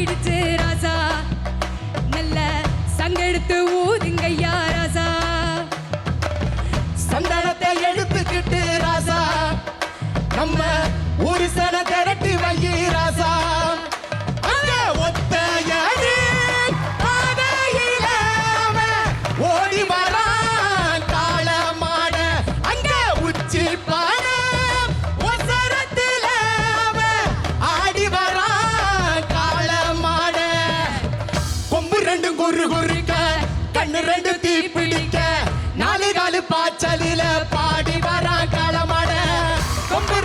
ஆயிடுச்சு ராசா நல்ல சங்கெடுத்து ஊ காலு பாடி வரா களமட. கொம்பு